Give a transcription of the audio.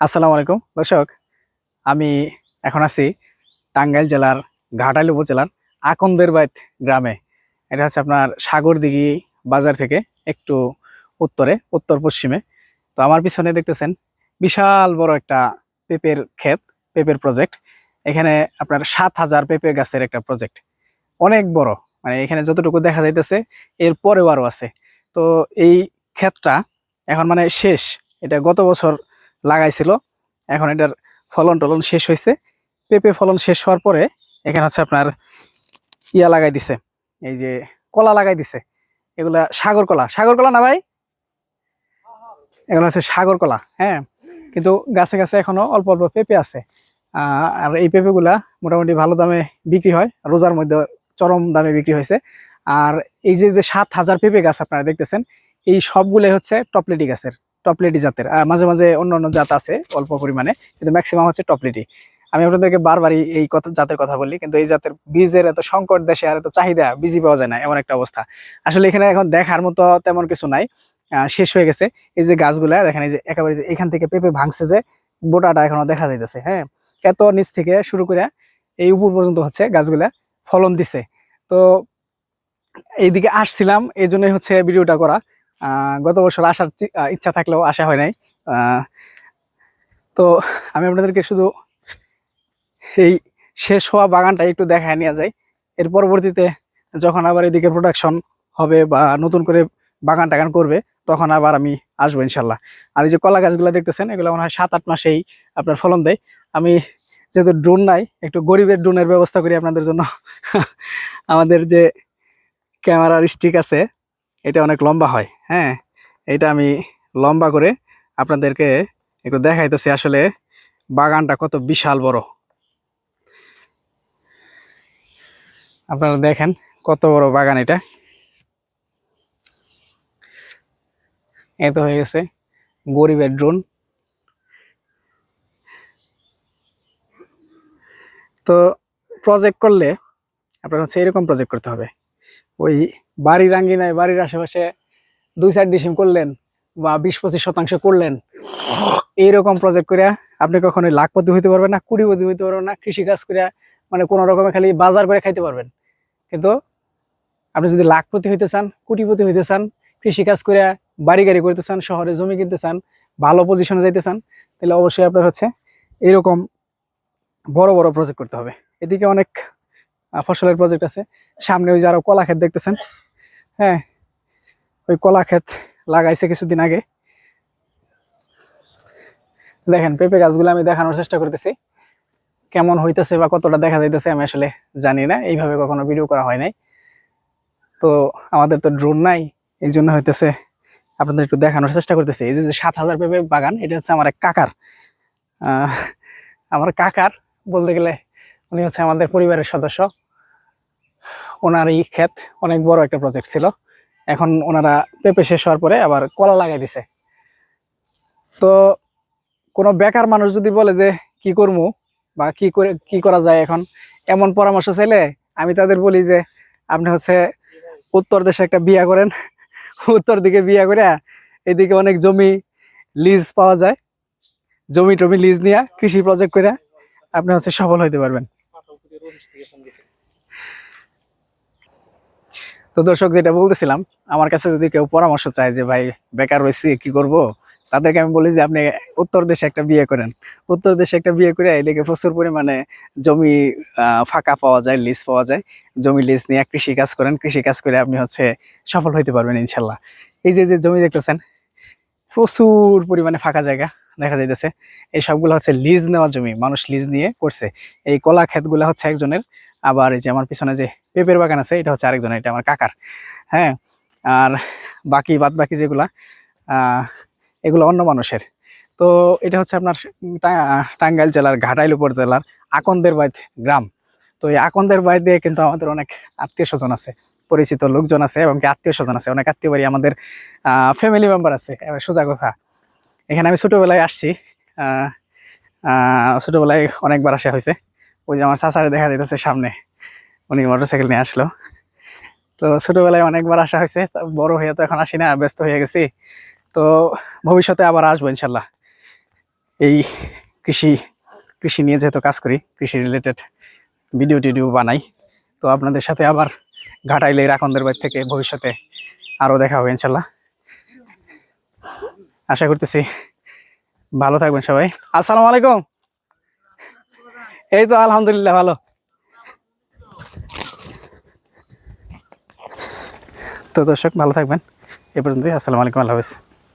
আসসালামু আলাইকুম। দর্শক, আমি এখন আছি টাঙ্গাইল জেলার ঘাটাইল উপজেলার আকন্দের বাইত গ্রামে। এটা হচ্ছে আপনার সাগরদিঘি বাজার থেকে একটু উত্তরে, উত্তর পশ্চিমে। তো আমার পিছনে দেখতেছেন বিশাল বড় একটা পেঁপের ক্ষেত, পেঁপের প্রজেক্ট এখানে আপনার সাত হাজার পেঁপে গাছের একটা প্রজেক্ট অনেক বড় মানে এখানে যতটুকু দেখা যাইতেছে এর পরেও আরও আছে। তো এই ক্ষেতটা এখন মানে শেষ। এটা গত বছর লাগাইছিল। এখন এটার ফলন টলন শেষ হয়েছে পেঁপে ফলন শেষ হওয়ার পরে এখানে হচ্ছে আপনার ইয়া লাগাই দিছে। এই যে কলা লাগাই দিছে। এগুলা সাগর কলা। সাগর কলা না ভাই? এগুলো হচ্ছে সাগর কলা হ্যাঁ। কিন্তু গাছে গাছে এখনও অল্প অল্প পেঁপে আছে। আর এই পেঁপেগুলা মোটামুটি ভালো দামে বিক্রি হয়। রোজার মধ্যে চরম দামে বিক্রি হয়েছে। আর এই যে যে সাত হাজার পেঁপে গাছ আপনারা দেখতেছেন, এই সবগুলোই হচ্ছে টপলেটি গাছের। টপলেটি জাতের। মাঝে মাঝে অন্য অন্য জাত আছে, অল্প পরিমাণে, কিন্তু ম্যাক্সিমাম হচ্ছে টপলেটি আমি আপনাদেরকে বারবারই এই কথা জাতের কথা বলি, কিন্তু এই জাতের বীজের এত সংকট দেশে আর এত চাহিদা বীজই পাওয়া যায় না, এমন একটা অবস্থা। আসলে এখানে এখন দেখার মতো তেমন কিছু নাই। শেষ হয়ে গেছে। এই যে গাছগুলা, দেখেন এই যে একেবারে যে এখান থেকে পেঁপে ভাঙছে যে বোটাটা এখনও দেখা যাইতেছে হ্যাঁ? এত নিচ থেকে শুরু করে এই উপর পর্যন্ত হচ্ছে গাছগুলা ফলন দিছে। তো এইদিকে আসছিলাম, এই জন্যই হচ্ছে ভিডিওটা করা। গত বছর আসার ইচ্ছা থাকলেও আসা হয় নাই। তো আমি আপনাদেরকে শুধু এই শেষ হওয়া বাগানটা একটু দেখায় নিয়ে যাই। এর পরবর্তীতে যখন আবার এদিকে প্রোডাকশন হবে বা নতুন করে বাগান টাগান করবে, তখন আবার আমি আসব ইনশাল্লাহ। আর এই যে কলা গাছগুলো দেখতেছেন, এগুলো মনে হয় সাত আট মাসেই আপনার ফলন দেয়। আমি যেহেতু ড্রোন নাই, একটু গরিবের ড্রোনের ব্যবস্থা করি আপনাদের জন্য। আমাদের যে ক্যামেরার স্টিক আছে, এটা অনেক লম্বা হয়। হ্যাঁ এটা আমি লম্বা করে আপনাদেরকে একটু দেখাইতেছি আসলে বাগানটা কত বিশাল বড়। আপনারা দেখেন কত বড় বাগান এটা। এত হয়ে গেছে গরিবের ড্রোন। তো প্রজেক্ট করলে আপনার হচ্ছে এরকম প্রজেক্ট করতে হবে। ওই বাড়ির আঙ্গিনায় বাড়ির আশেপাশে দুই চার ডিসিম করলেন বা বিশ পঁচিশ শতাংশ করলেন, এইরকম প্রজেক্ট করে আপনি কখনোই লাখপতি হইতে পারবেন না কুড়িপতি হইতে পারবেন না, কৃষিকাজ করে মানে কোনো রকমে খালি বাজার করে খাইতে পারবেন। কিন্তু আপনি যদি লাখপতি হইতে চান, কোটিপতি হইতে চান, কৃষিকাজ করে বাড়ি গাড়ি করতে চান, শহরে জমি কিনতে চান, ভালো পজিশনে যাইতে চান, তাহলে অবশ্যই আপনার হচ্ছে এরকম বড় বড় প্রজেক্ট করতে হবে। এদিকে অনেক ফসলের প্রজেক্ট আছে। সামনে ওই যে আরও কলা ক্ষেত দেখতেছেন। হ্যাঁ ওই কলা ক্ষেত লাগাইছে কিছুদিন আগে। দেখেন, পেঁপে গাছগুলো আমি দেখানোর চেষ্টা করতেছি। কেমন হইতেছে বা কতটা দেখা যাইতেছে আমি আসলে জানি না। এইভাবে কখনো ভিডিও করা হয় নাই। তো আমাদের তো ড্রোন নাই, এই জন্য হইতেছে আপনাদের একটু দেখানোর চেষ্টা করতেছি। এই যে সাত হাজার পেঁপে বাগান, এটা হচ্ছে আমার এক কাকার। আমার কাকার বলতে গেলে উনি হচ্ছে আমাদের পরিবারের সদস্য। ওনার এই ক্ষেত অনেক বড় একটা প্রজেক্ট ছিল। এখন ওনারা পেঁপে শেষ হওয়ার পরে আবার কলা লাগাই দিছে। তো কোনো বেকার মানুষ যদি বলে যে, কি করব বা, কি করে, কি করা যায় এখন? এমন পরামর্শ চাইলে আমি তাদের বলি যে, আপনি হচ্ছে উত্তর দেশে একটা বিয়া করেন। উত্তর দিকে বিয়া করে এদিকে অনেক জমি লিজ পাওয়া যায়। জমি টমি লিজ নিয়ে কৃষি প্রজেক্ট করে আপনি হচ্ছে সফল হইতে পারবেন। তো দর্শক, যেটা বলতেছিলাম, আমার কাছে যদি কেউ পরামর্শ চায় যে, ভাই, বেকার রয়েছি কি করব? তাদেরকে আমি বলি যে, আপনি উত্তর দেশে একটা বিয়ে করেন। উত্তর দেশে একটা বিয়ে করে এদিকে প্রচুর পরিমাণে জমি ফাঁকা পাওয়া যায় লিজ পাওয়া যায়। জমি লিজ নিয়ে কৃষি কাজ করেন। কৃষি কাজ করে আপনি হচ্ছে সফল হইতে পারবেন, ইনশাল্লাহ। এই যে যে জমি দেখতেছেন, প্রচুর পরিমাণে ফাঁকা জায়গা দেখা যাইতেছে। এই সবগুলো হচ্ছে লিজ নেওয়া জমি, মানুষ লিজ নিয়ে করছে। এই কলা ক্ষেতগুলো হচ্ছে একজনের আবার এই যে আমার পিছনে যে পেঁপের বাগান আছে, এটা হচ্ছে আরেকজনের এটা আমার কাকার। হ্যাঁ আর বাকি বাদ বাকি যেগুলা এগুলো অন্য মানুষের। তো এটা হচ্ছে আপনার টাঙ্গাইল জেলার ঘাটাইল উপজেলার আকন্দের বাইত গ্রাম। তো এই আকন্দের দিয়ে কিন্তু আমাদের অনেক আত্মীয় স্বজন আছে, পরিচিত লোকজন আছে এবং আত্মীয় স্বজন আছে। অনেক আত্মীয় বাড়ি আমাদের ফ্যামিলি মেম্বার আছে সোজা কথা। এখানে আমি ছোটবেলায় আসছি ছোটবেলায় অনেকবার আসা হয়েছে। ওই যে আমার চাচারে দেখা যাইতেছে সামনে, উনি মোটরসাইকেল নিয়ে আসলো। তো ছোটবেলায় অনেকবার আসা হয়েছে বড় হয়ে তো এখন আসি না, ব্যস্ত হয়ে গেছি। তো ভবিষ্যতে আবার আসব ইনশাল্লাহ। এই কৃষি কৃষি নিয়ে যেহেতু কাজ করি, কৃষি রিলেটেড ভিডিও টিডিও বানাই, তো আপনাদের সাথে আবার ঘাটাইলে রাখনদের বাড়ি থেকে ভবিষ্যতে আরও দেখা হবে ইনশাল্লাহ। আশা করতেছি ভালো থাকবেন সবাই। আসসালামু আলাইকুম। এই তো আলহামদুলিল্লাহ ভালো। তো দর্শক ভালো থাকবেন। এ পর্যন্তই আসসালামু আলাইকুম আল্লাহ হাফেজ।